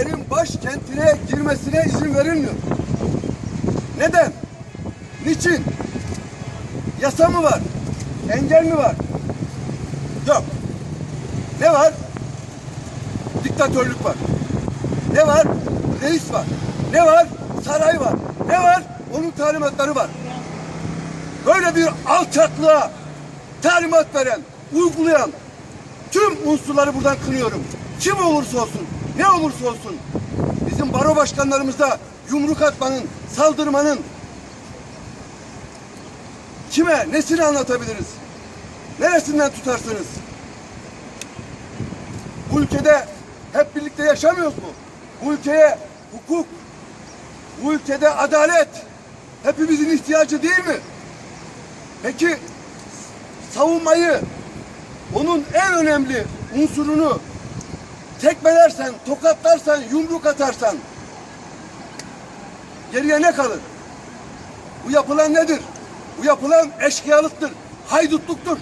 polislerin başkentine girmesine izin verilmiyor. Neden? Niçin? Yasa mı var? Engel mi var? Yok. Ne var? Diktatörlük var. Ne var? Reis var. Ne var? Saray var. Ne var? Onun talimatları var. Böyle bir alçaklığa talimat veren, uygulayan tüm unsurları buradan kınıyorum. Kim olursa olsun, ne olursa olsun bizim baro başkanlarımıza yumruk atmanın, saldırmanın kime, nesini anlatabiliriz? Neresinden tutarsınız? Bu ülkede hep birlikte yaşamıyoruz mu? Bu ülkeye hukuk, bu ülkede adalet hepimizin ihtiyacı değil mi? Peki savunmayı onun en önemli unsurunu tekmelersen, tokatlarsan, yumruk atarsan geriye ne kalır? Bu yapılan nedir? Bu yapılan eşkıyalıktır, haydutluktur,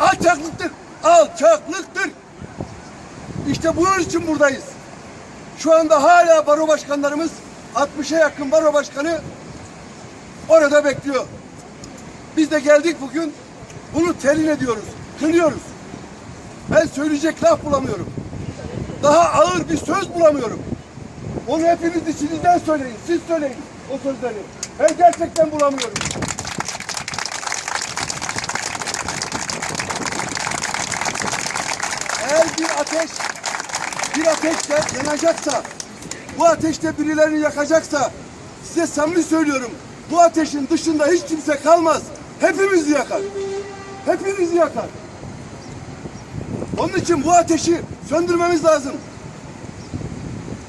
alçaklıktır, alçaklıktır. İşte bunun için buradayız. Şu anda hala baro başkanlarımız 60'a yakın baro başkanı orada bekliyor. Biz de geldik bugün bunu telin ediyoruz, kınıyoruz. Ben söyleyecek laf bulamıyorum. Daha ağır bir söz bulamıyorum. Onu hepiniz içinizden söyleyin, siz söyleyin o sözleri. Ben gerçekten bulamıyorum. Eğer bir ateş, bir ateşte yanacaksa, bu ateşte birilerini yakacaksa, size samimi söylüyorum, bu ateşin dışında hiç kimse kalmaz. Hepimizi yakar. Hepimizi yakar. Onun için bu ateşi söndürmemiz lazım.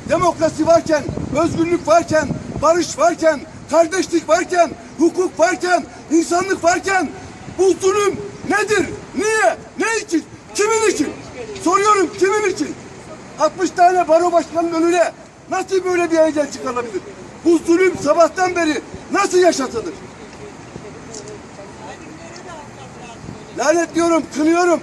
Demokrasi varken, özgürlük varken, barış varken, kardeşlik varken, hukuk varken, insanlık varken bu zulüm nedir? Niye? Ne için? Kimin için? Soruyorum kimin için? 60 tane baro başkanının önüne nasıl böyle bir engel çıkarılabilir? Bu zulüm sabahtan beri nasıl yaşatılır? Lanetliyorum, kınıyorum.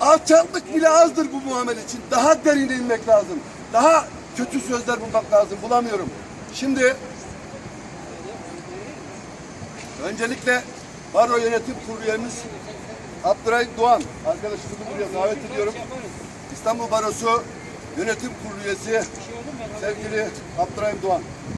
Alçaklık bile azdır bu muamele için. Daha derine inmek lazım. Daha kötü sözler bulmak lazım. Bulamıyorum. Şimdi öncelikle Baro Yönetim Kurulu üyemiz Abdurrahim Doğan arkadaşımızı buraya davet ediyorum. İstanbul Barosu Yönetim Kurulu üyesi sevgili Abdurrahim Doğan.